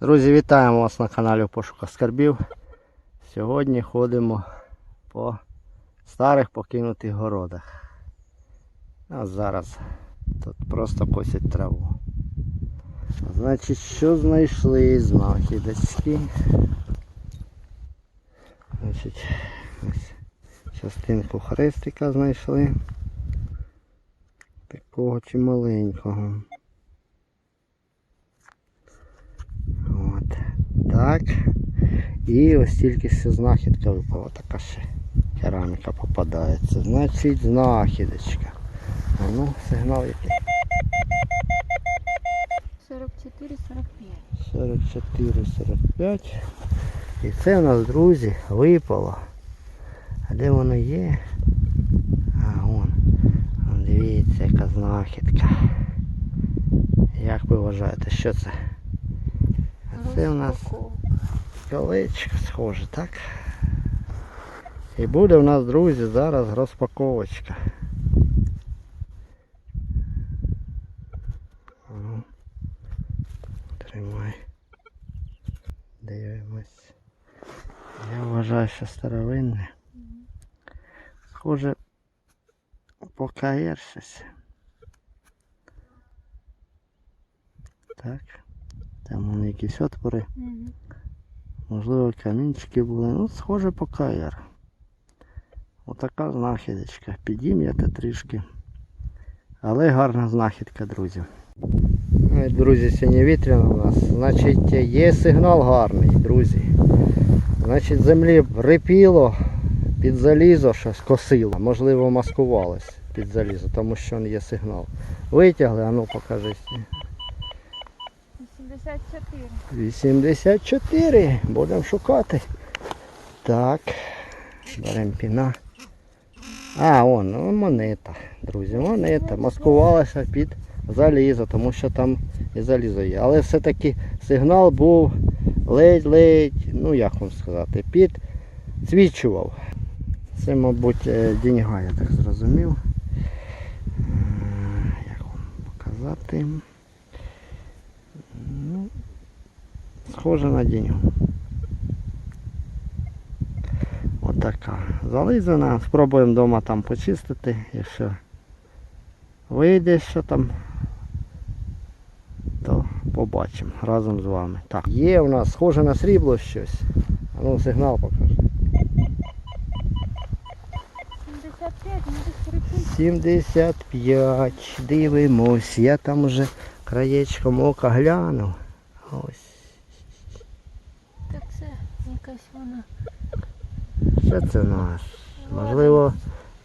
Друзі, вітаємо вас на каналі в пошуках скарбів. Сьогодні ходимо по старих покинутих городах. А зараз тут просто косять траву. Значить, що знайшли знахідочки? Значить, ось частинку хрестика знайшли. Такого чи маленького. От. Так. І ось тільки що знахідка випала, така ще кераміка попадається. Значить, знахідочка. А ну, сигнал який? 44-45. 44-45. І це у нас, друзі, випало. А де воно є? А. Вон, Дивіться, яка знахідка. Як ви вважаєте, що це? Це у нас колечко схоже, так? І буде у нас, друзі, зараз розпаковочка. Тримай. Дивимось. Я вважаю, що старовинне. Схоже по щось. Так. Там вони якісь отвори. Мгм. Можливо, камінчики були. Ну, схоже по КР. Отака знахідочка. Підім'ята трішки. Але гарна знахідка, друзі. Друзі, сьогодні вітряно у нас. Значить, є сигнал гарний, друзі. Значить, землі рипіло, під залізо щось косило. Можливо, маскувалось під залізо, тому що є сигнал. Витягли, а ну покажи. 84. 84. Будемо шукати. Так. Беремо піна. А, он, монета. Друзі, монета. Маскувалася під залізо, тому що там і залізо є. Але все-таки сигнал був ледь-ледь, ну як вам сказати, підсвічував. Це, мабуть, е, деньга, я так зрозумів. Як вам показати? Ну, схоже на деньгу. Отака. Зализана. Спробуємо вдома там почистити, якщо вийде, що там, то побачимо разом з вами. Так, є у нас схоже на срібло щось. А ну сигнал покажи. 75, ну десь прикинь. 75. Дивимось. Я там уже краєчком ока гляну. Ось. Якась вона. Що це у нас? Можливо,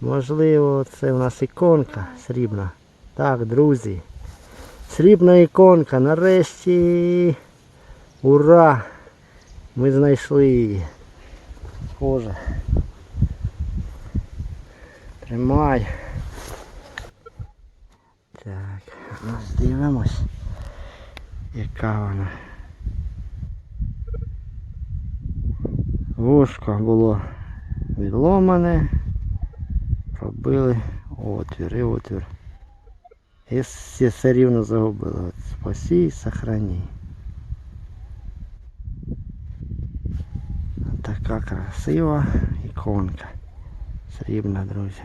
можливо, це у нас іконка срібна. Так, друзі. Срібна іконка. Нарешті. Ура! Ми знайшли її. Схоже. Тримай. Так, ну дивимось. Яка вона. Вушко було відломане. Пробили отвір і отвір. І все рівно загубили. От спасі, сохрані. Така красива іконка. Срібна, друзі.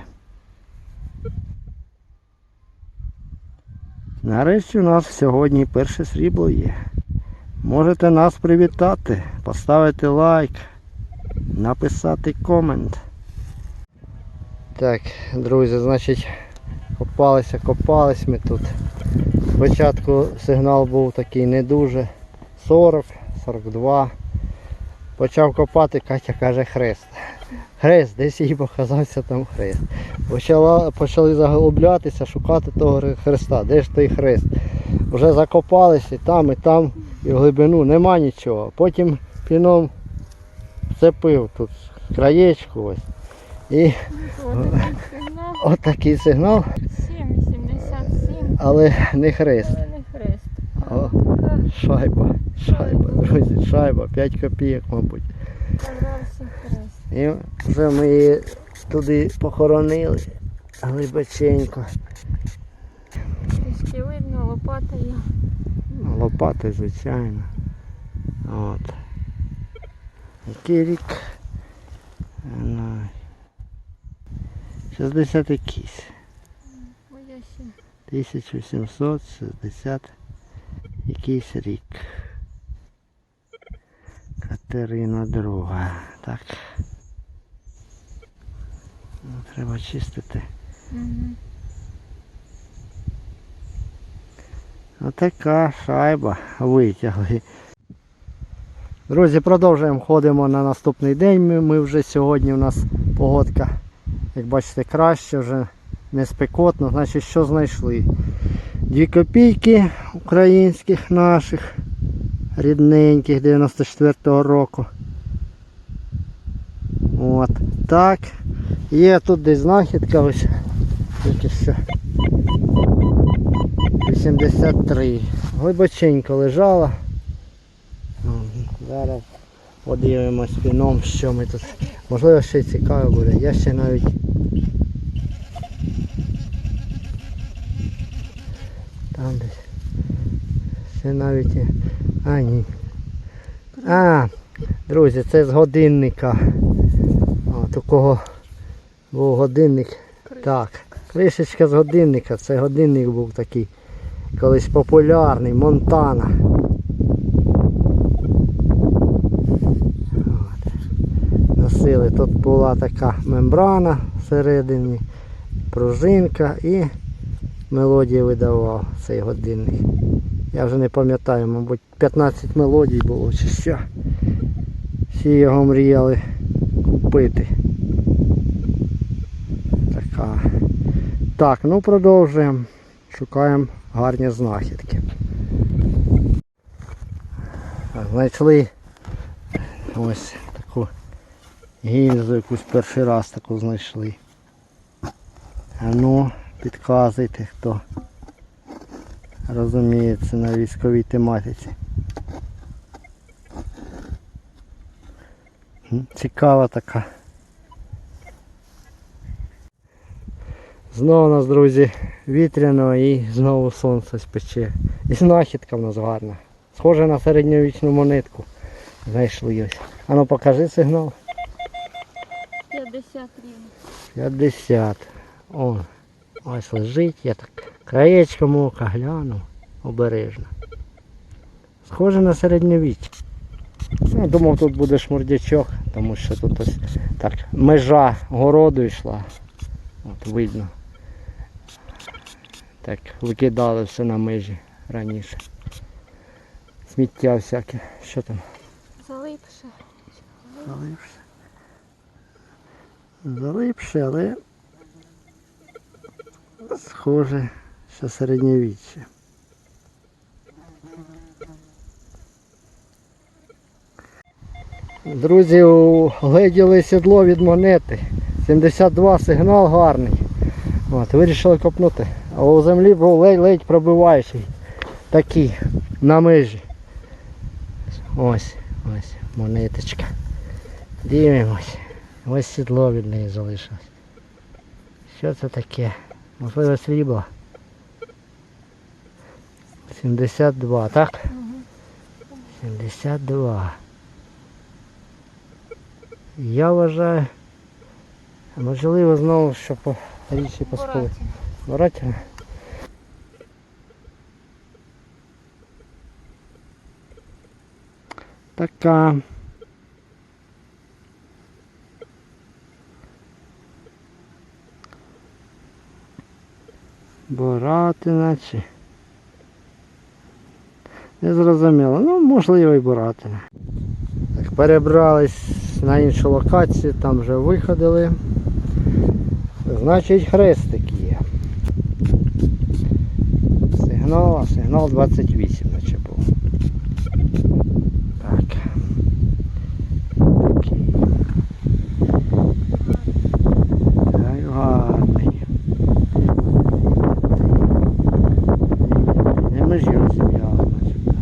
Нарешті у нас сьогодні перше срібло є. Можете нас привітати, поставити лайк, написати комент. Так, друзі, значить, копалися, копались ми тут. Спочатку сигнал був такий не дуже 40, 42. Почав копати, Катя каже хрест. Хрест, десь їй показався там хрест. Почала, почали заглублятися, шукати того хреста. Де ж той хрест? Вже закопалися і там, і там, і в глибину нема нічого. Потім піном вцепив тут краєчку ось. І Отакий сигнал. отакий 7, 77. але не хрест. Але не хрест. О, шайба, шайба, друзі, шайба, 5 копійок, мабуть. І вже ми її туди похоронили глибоченько. Трішки видно, лопата є. Лопати, звичайно. От. Який рік? Ну, 60 якийсь. Моя ще. 1860 якийсь рік. Катерина друга. Так. Ну, Треба чистити. Угу. Отака шайба витягли. Друзі, продовжуємо, ходимо на наступний день. Ми, ми вже сьогодні у нас погодка, як бачите, краще, вже не спекотно. Значить, що знайшли? Дві копійки українських наших, рідненьких 94-го року. От так. Є тут десь знахідка ось. Тільки що. 83. Глибоченько лежала. Зараз подивимось піном, що ми тут. Можливо, ще й цікаво буде. Я ще навіть. Там десь. Ще навіть. А, ні. А, друзі, це з годинника. От у кого був годинник. Так, кришечка з годинника. Це годинник був такий колись популярний, Монтана. Носили. Тут була така мембрана всередині, пружинка і мелодії видавав цей годинник. Я вже не пам'ятаю, мабуть, 15 мелодій було чи що. Всі його мріяли купити. Така. Так, ну продовжуємо. Шукаємо гарні знахідки. Знайшли ось гільзу, якусь перший раз таку знайшли. А ну, підказуйте, хто розуміється на військовій тематиці. Цікава така. Знову у нас, друзі, вітряно і знову сонце спече. І знахідка в нас гарна. Схоже на середньовічну монетку. Знайшли ось. А ну покажи сигнал. 50 рівень. 50. О, ось лежить. Я так краєчком ока гляну. Обережно. Схоже на середньовіччя. Ну, думав тут буде шмурдячок, тому що тут ось так межа городу йшла. От видно. Так, викидали все на межі раніше. Сміття всяке. Що там? Залипше. Залипше. Залипше, але схоже, що середньовіччя. Друзі, угледіли сідло від монети. 72 сигнал гарний. От, вирішили копнути. А у землі був ледь-ледь пробиваючий. Такий на межі. Ось, ось, монеточка. Дивимось. Ось сідло від неї залишилось. Що це таке? Можливо срібло. 72, так? 72. Я вважаю. Можливо знову, що по річці поспали. Бураті. Буратіна? Така. Буратина чи. Не зрозуміло. Ну, можливо і Буратина. Так, перебрались на іншу локацію, там вже виходили. Значить хрестик є. Сигнал, сигнал 28 наче був. Так. Такий. Так, гарний. Не межі розім'яли, начебто.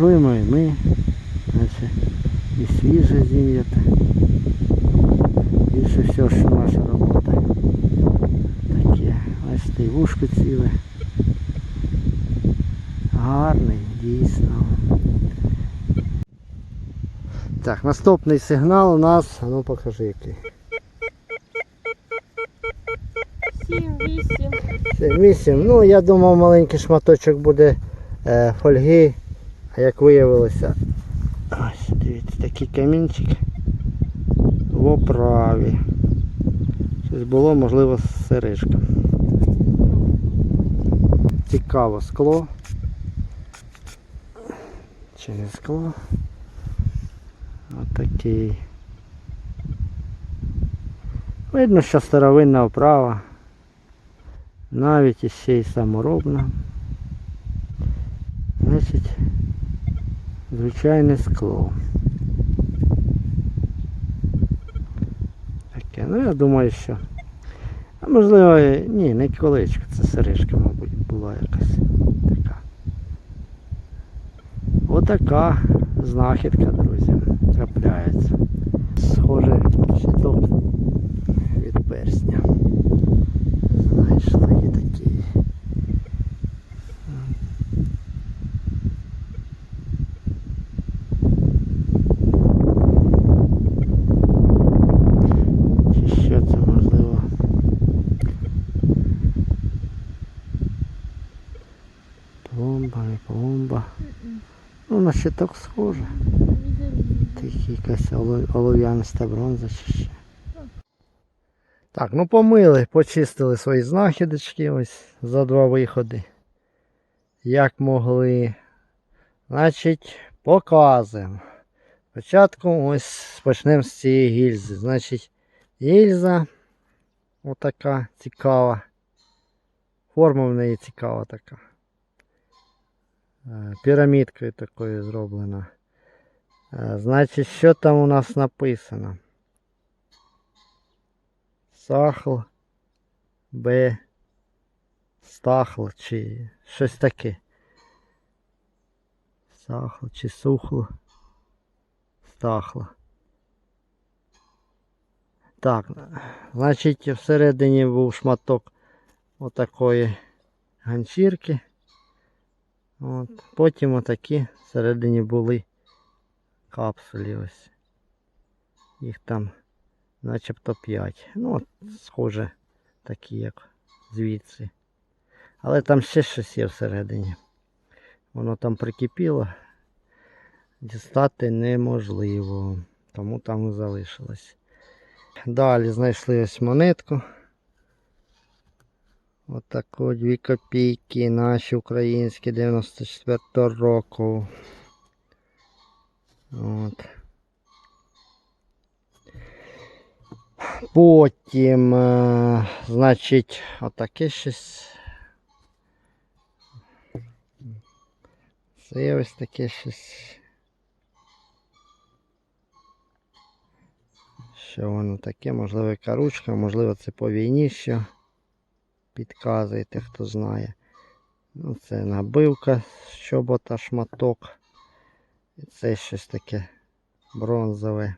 Можливо і ми. Наче і свіже зім'яти. Більше всього, що наша робота. Таке. Ось ти вушко ціле. дійсно. Так, наступний сигнал у нас. Ну покажи який. Сім, вісім. Це 8. Ну, я думав, маленький шматочок буде е, фольги, а як виявилося. Ось, дивіться, такий камінчик в оправі. Щось було, можливо, сережка. Цікаво скло. Не скло? Отакий. Видно, що старовинна оправа. Навіть іще й саморобна. Значить, звичайне скло. Таке, ну я думаю, що. А можливо, ні, не колечко, це сережка, мабуть, була якась така. Отака знахідка, друзі, трапляється. Схоже, щиток від персня. Знайшли такі. Чи що це можливо? Пломба, не пломба. На щиток схоже. Тільки якась олов'яниста бронза чи ще. Так, ну помили, почистили свої знахідочки ось за два виходи. Як могли. Значить, показуємо. Спочатку ось почнемо з цієї гільзи. Значить, гільза отака цікава. Форма в неї цікава така. Е, Пірамідкою такою зроблена. Е, Значить, що там у нас написано? Сахл Б. Стахл чи щось таке. Сахл чи сухло. Стахло. Так, значить всередині був шматок отакої ганчірки. От. Потім отакі всередині були капсулі ось. Їх там начебто 5. Ну, от, схоже, такі, як звідси. Але там ще щось є всередині. Воно там прикипіло. Дістати неможливо. Тому там і залишилось. Далі знайшли ось монетку. Отако 2 копійки наші українські 94 року. От. Потім, е, значить, отаке щось. Це ось таке щось. Що воно таке? Можливо, яка ручка, можливо, це по війні що. Підказуєте, хто знає. Ну, це набивка з чобота шматок. І це щось таке бронзове.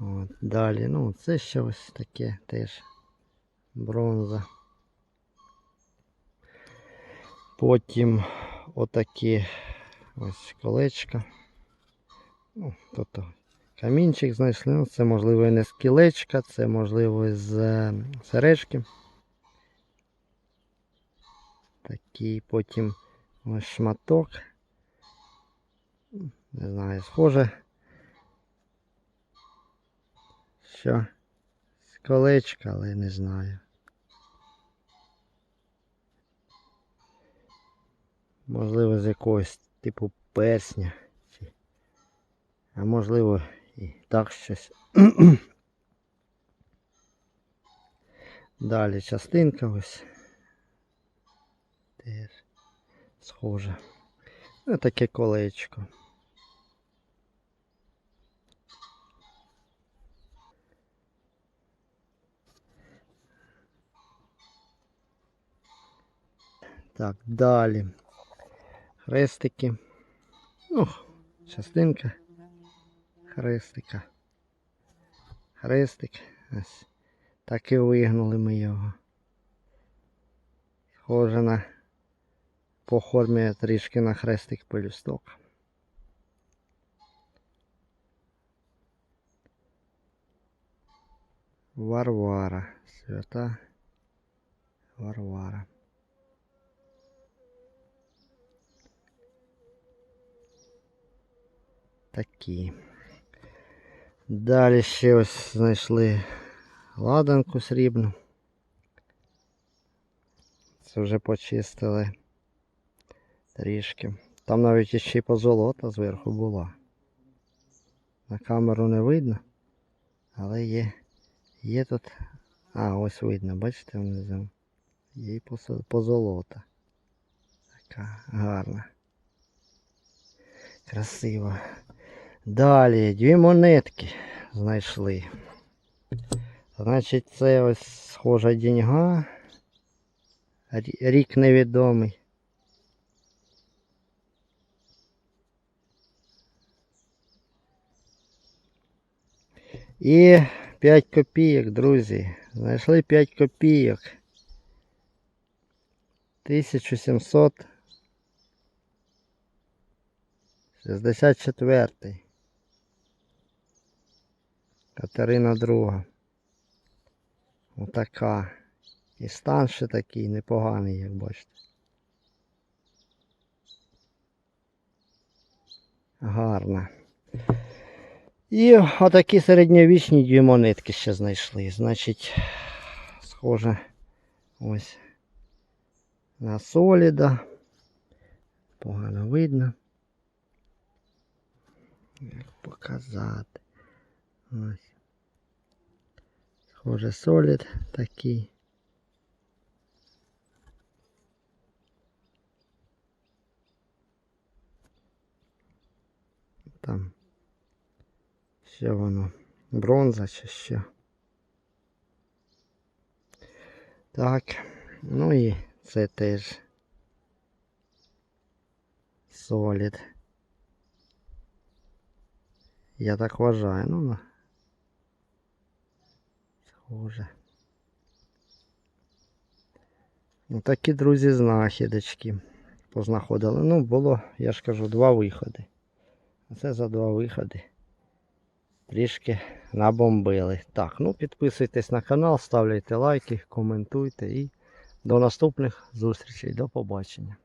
От, далі, ну, це ще ось таке теж бронза. Потім отакі ось колечка. Ну, тобто камінчик знайшли. Ну, це можливо і не з кілечка, це можливо з е, сережки. Такий потім ось шматок. Не знаю, схоже. Що? З колечка, але не знаю. Можливо, з якогось типу персня. А можливо так щось. Далі частинка ось. Теж схоже. Ну, таке колечко. Так, далі. Хрестики. Ну, частинка хрестика. Хрестик. Ось. Так і вигнули ми його. Схоже на по формі трішки на хрестик пелюсток. Варвара. Свята Варвара. Такі. Далі ще ось знайшли ладанку срібну. Це вже почистили трішки. Там навіть іще й позолота зверху була. На камеру не видно, але є, є тут. А, ось видно, бачите внизу. Є позолота. Така гарна. Красива. Далі дві монетки знайшли. Значить, це ось схожа деньга. Рік невідомий. І 5 копійок, друзі. Знайшли 5 копійок. 1764. Катерина II. Отака. І стан ще такий непоганий, як бачите. Гарна. І отакі середньовічні дві монетки ще знайшли. Значить, схоже ось на соліда. Погано видно. Як показати. Ось. Схоже солід такий. Там що воно? Бронза чи що? Так, ну і це теж солід. Я так вважаю, ну Схоже. Ну такі, друзі, знахідочки познаходили. Ну, було, я ж кажу, два виходи. А це за два виходи. Трішки набомбили. Так, ну підписуйтесь на канал, ставляйте лайки, коментуйте і до наступних зустрічей. До побачення.